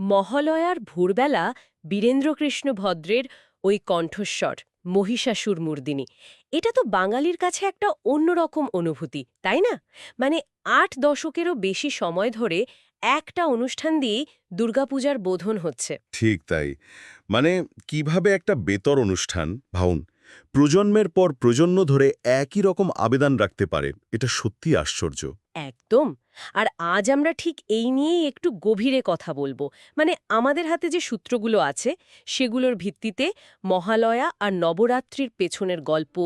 মহালয়ার ভোরবেলা বীরেন্দ্রকৃষ্ণ ভদ্রের ওই কণ্ঠস্বর, মহিষাসুর মূর্দিনী। এটা তো বাঙালির কাছে একটা অন্যরকম অনুভূতি, তাই না? মানে আট দশকেরও বেশি সময় ধরে একটা অনুষ্ঠান দিয়েই দুর্গাপূজার বোধন হচ্ছে। ঠিক তাই। মানে কীভাবে একটা বেতর অনুষ্ঠান, ভাউন, প্রজন্মের পর প্রজন্ম ধরে একই রকম আবেদন রাখতে পারে, এটা সত্যি আশ্চর্য। একদম। আর আজ আমরা ঠিক এই নিয়েই একটু গভীরে কথা বলব। মানে আমাদের হাতে যে সূত্রগুলো আছে সেগুলোর ভিত্তিতে মহালয়া আর নবরাত্রির পেছনের গল্প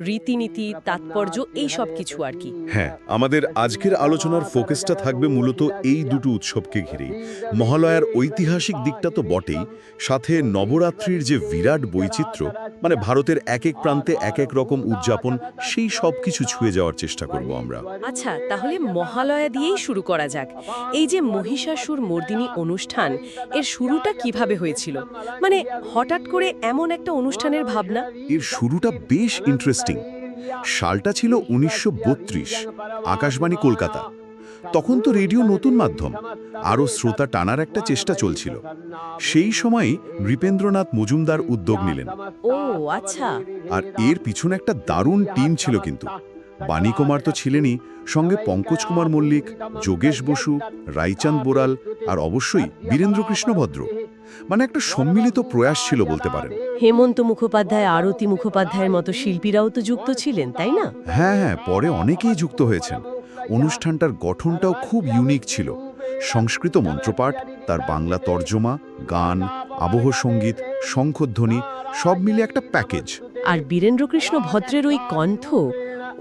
রীতিনীতি তাৎপর্য এই সব কিছু আর কি। হ্যাঁ আমাদের আজকের আলোচনার ফোকাসটা থাকবে মূলত এই দুটো উৎসবকে ঘিরেই। মহালয়ার ঐতিহাসিক দিকটা তো বটেই সাথে নবরাত্রির যে বিরাট বৈচিত্র্য মানে ভারতের এক এক প্রান্তে এক এক রকম উদযাপন সেই সব কিছু ছুঁয়ে যাওয়ার চেষ্টা করব আমরা। আচ্ছা তাহলে মহালয়া দিয়েই শুরু করা যাক। এই যে মহিষাসুর মর্দিনী অনুষ্ঠান এর শুরুটা কীভাবে হয়েছিল? মানে হঠাৎ করে এমন একটা অনুষ্ঠানের ভাবনা? এর শুরুটা বেশ ইন্টারেস্টিং সালটা ছিল উনিশশো আকাশবাণী কলকাতা। তখন তো রেডিও নতুন মাধ্যম আরও শ্রোতা টানার একটা চেষ্টা চলছিল। সেই সময়ই নৃপেন্দ্রনাথ মজুমদার উদ্যোগ নিলেন। ও আচ্ছা। আর এর পিছনে একটা দারুণ টিম ছিল কিন্তু। বাণী কুমার তো ছিলেনই সঙ্গে পঙ্কজ কুমার মল্লিক যোগেশ বসু রাইচাঁদ বোরাল আর অবশ্যই বীরেন্দ্রকৃষ্ণ ভদ্র। মানে একটা সম্মিলিত প্রয়াস ছিল বলতে পারেন। হেমন্ত মুখোপাধ্যায় আরতি মুখোপাধ্যায়ের মতো শিল্পীরাও তো যুক্ত ছিলেন তাই না? হ্যাঁ হ্যাঁ পরে অনেকেই যুক্ত হয়েছেন। অনুষ্ঠানটার গঠনটাও খুব ইউনিক ছিল। সংস্কৃত মন্ত্রপাঠ তার বাংলা তর্জমা গান আবহ সংগীত শঙ্খধ্বনি সব মিলে একটা প্যাকেজ। আর বীরেন্দ্রকৃষ্ণ ভদ্রের ওই কণ্ঠ